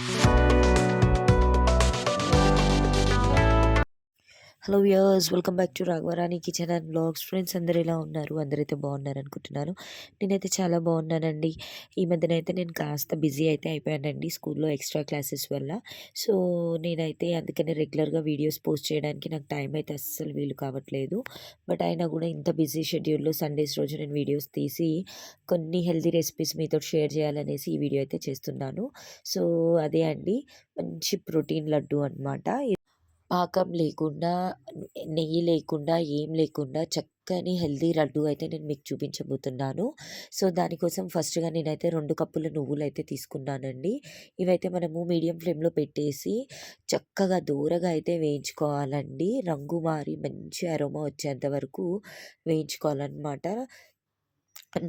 Thank you. Hello viewers welcome back to Raghavarani kitchen and blogs. Friends అందరు ఎలా ఉన్నారు? అందరైతే బాగున్నారు అనుకుంటున్నాను నేనైతే చాలా బాగున్నానండి. ఈ మధ్యన అయితే నేను కాస్త బిజీ అయితే అయిపోయానండి స్కూల్లో ఎక్స్ట్రా క్లాసెస్ వల్ల. సో నేనైతే అందుకనే రెగ్యులర్గా వీడియోస్ పోస్ట్ చేయడానికి నాకు టైం అయితే అస్సలు వీలు కావట్లేదు. బట్ అయినా కూడా ఇంత బిజీ షెడ్యూల్లో సండేస్ రోజు నేను వీడియోస్ తీసి కొన్ని హెల్తీ రెసిపీస్ మీతో షేర్ చేయాలనేసి ఈ వీడియో అయితే చేస్తున్నాను. సో అదే అండి. మంచి ప్రోటీన్ లడ్డు అనమాట పాకం లేకుండా నెయ్యి లేకుండా ఏం లేకుండా చక్కని హెల్దీ లడ్డు అయితే నేను మీకు చూపించబోతున్నాను. సో దానికోసం ఫస్ట్గా నేనైతే రెండు కప్పుల నువ్వులు అయితే తీసుకున్నానండి. ఇవైతే మనము మీడియం ఫ్లేమ్లో పెట్టేసి చక్కగా దూరగా అయితే వేయించుకోవాలండి. రంగు మారి మంచి అరోమా వచ్చేంత వరకు వేయించుకోవాలన్నమాట.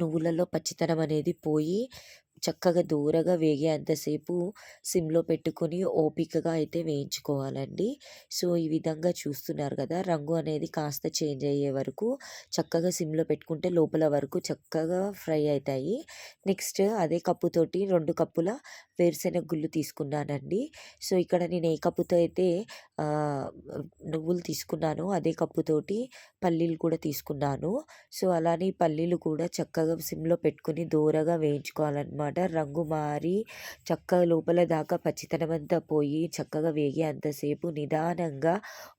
నువ్వులలో పచ్చితనం అనేది పోయి చక్కగా దూరగా వేగేంతసేపు సిమ్లో పెట్టుకొని ఓపికగా అయితే వేయించుకోవాలండి. సో ఈ విధంగా చూస్తున్నారు కదా రంగు అనేది కాస్త చేంజ్ అయ్యే వరకు చక్కగా సిమ్లో పెట్టుకుంటే లోపల వరకు చక్కగా ఫ్రై అవుతాయి. నెక్స్ట్ అదే కప్పుతోటి రెండు కప్పుల వేరుశెనగ గుళ్ళు తీసుకున్నానండి. సో ఇక్కడ నేను ఏ కప్పుతో అయితే నువ్వులు తీసుకున్నానో అదే కప్పుతోటి పల్లీలు కూడా తీసుకున్నాను. సో అలానే పల్లీలు కూడా చక్కగా సిమ్లో పెట్టుకుని దూరగా వేయించుకోవాలన్నమాట. అనమాట రంగు మారి చక్క లోపల దాకా పచ్చితనం అంతా పోయి చక్కగా వేగే అంతసేపు నిదానంగా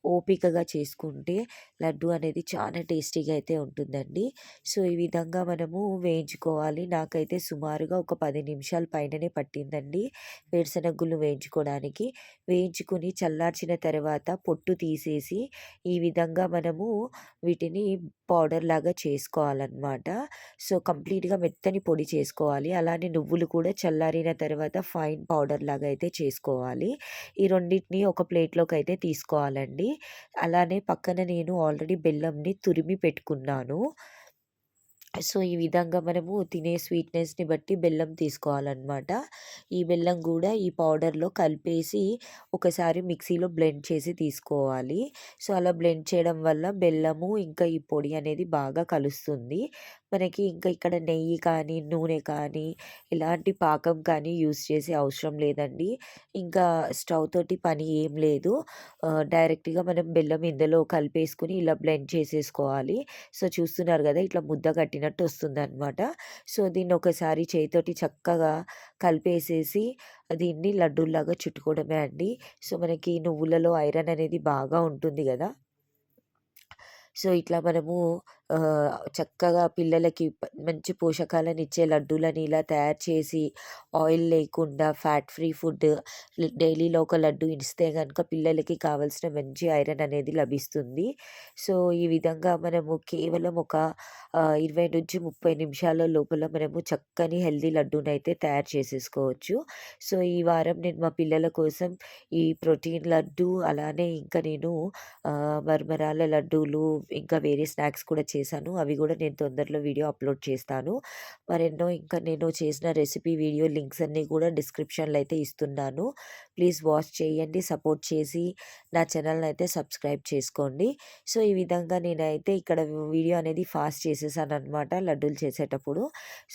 ఓపికగా చేసుకుంటే లడ్డు అనేది చాలా టేస్టీగా అయితే ఉంటుందండి. సో ఈ విధంగా మనము వేయించుకోవాలి. నాకైతే సుమారుగా ఒక పది నిమిషాల పైననే పట్టిందండి వేరుశనగుళ్ళు వేయించుకోవడానికి వేయించుకుని చల్లార్చిన తర్వాత పొట్టు తీసేసి ఈ విధంగా మనము వీటిని పౌడర్ లాగా చేసుకోవాలన్నమాట. సో కంప్లీట్గా మెత్తని పొడి చేసుకోవాలి. అలానే నువ్వులు కూడా చల్లారిన తర్వాత ఫైన్ పౌడర్ లాగా అయితే చేసుకోవాలి. ఈ రెండింటిని ఒక ప్లేట్లోకి అయితే తీసుకోవాలండి. అలానే పక్కన నేను ఆల్రెడీ బెల్లంని తురిమి పెట్టుకున్నాను. సో ఈ విధంగా మనము తినే స్వీట్నెస్ని బట్టి బెల్లం తీసుకోవాలన్నమాట. ఈ బెల్లం కూడా ఈ పౌడర్లో కలిపేసి ఒకసారి మిక్సీలో బ్లెండ్ చేసి తీసుకోవాలి. సో అలా బ్లెండ్ చేయడం వల్ల బెల్లము ఇంకా ఈ పొడి అనేది బాగా కలుస్తుంది. మనకి ఇంకా ఇక్కడ నెయ్యి కానీ నూనె కానీ ఇలాంటి పాకం కానీ యూస్ చేసే అవసరం లేదండి. ఇంకా స్టవ్ తోటి పని ఏం లేదు. డైరెక్ట్గా మనం బెల్లం ఇందులో కలిపేసుకుని ఇలా బ్లెండ్ చేసేసుకోవాలి. సో చూస్తున్నారు కదా ఇట్లా ముద్ద కట్టి పెట్టినట్టు వస్తుంది అనమాట సో దీన్ని ఒకసారి చేతితోటి చక్కగా కలిపేసేసి దీన్ని లడ్డూలాగా చుట్టుకోవడమే అండి. సో మనకి నువ్వులలో ఐరన్ అనేది బాగా ఉంటుంది కదా సో ఇట్లా మనము చక్కగా పిల్లలకి మంచి పోషకాలను ఇచ్చే లడ్డూలని ఇలా తయారు చేసి ఆయిల్ లేకుండా ఫ్యాట్ ఫ్రీ ఫుడ్ డైలీలో ఒక లడ్డు ఇస్తే కనుక పిల్లలకి కావాల్సిన మంచి ఐరన్ అనేది లభిస్తుంది. సో ఈ విధంగా మనము కేవలం ఒక ఇరవై నుంచి ముప్పై నిమిషాల లోపల మనము చక్కని హెల్దీ లడ్డూని అయితే తయారు చేసేసుకోవచ్చు. సో ఈ వారం నేను మా పిల్లల కోసం ఈ ప్రోటీన్ లడ్డు అలానే ఇంకా నేను మరమరాల లడ్డూలు ఇంకా వేరే స్నాక్స్ కూడా చేశాను. అవి కూడా నేను తొందరలో వీడియో అప్లోడ్ చేస్తాను. మరెన్నో ఇంకా నేను చేసిన రెసిపీ వీడియో లింక్స్ అన్నీ కూడా డిస్క్రిప్షన్లో అయితే ఇస్తున్నాను. ప్లీజ్ వాచ్ చేయండి సపోర్ట్ చేసి నా ఛానల్ని అయితే సబ్స్క్రైబ్ చేసుకోండి. సో ఈ విధంగా నేనైతే ఇక్కడ వీడియో అనేది ఫాస్ట్ చేసేసాను అనమాట లడ్డూలు చేసేటప్పుడు.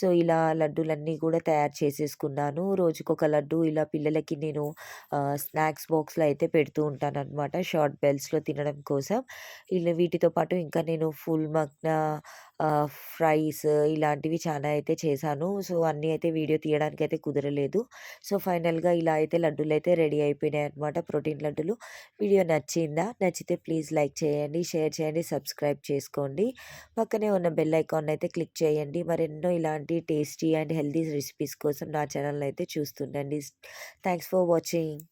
సో ఇలా లడ్డూలన్నీ కూడా తయారు చేసేసుకున్నాను. రోజుకొక లడ్డు ఇలా పిల్లలకి నేను స్నాక్స్ బాక్స్లో అయితే పెడుతూ ఉంటాను అనమాట షార్ట్ బెల్స్లో తినడం కోసం. ఇలా వీటితో పాటు ఇంకా నేను ఫుల్ మగ్న ఫ్రైస్ ఇలాంటివి చాలా అయితే చేశాను. సో అన్నీ అయితే వీడియో తీయడానికి అయితే కుదరలేదు. సో ఫైనల్గా ఇలా అయితే లడ్డూలు అయితే రెడీ అయిపోయినాయి అనమాట ప్రోటీన్ లడ్డూలు. వీడియో నచ్చిందా? నచ్చితే ప్లీజ్ లైక్ చేయండి షేర్ చేయండి సబ్స్క్రైబ్ చేసుకోండి. పక్కనే ఉన్న బెల్ ఐకాన్ అయితే క్లిక్ చేయండి. మరెన్నో ఇలాంటి టేస్టీ అండ్ హెల్తీ రెసిపీస్ కోసం నా ఛానల్ అయితే చూస్తుండండి. Thanks for watching.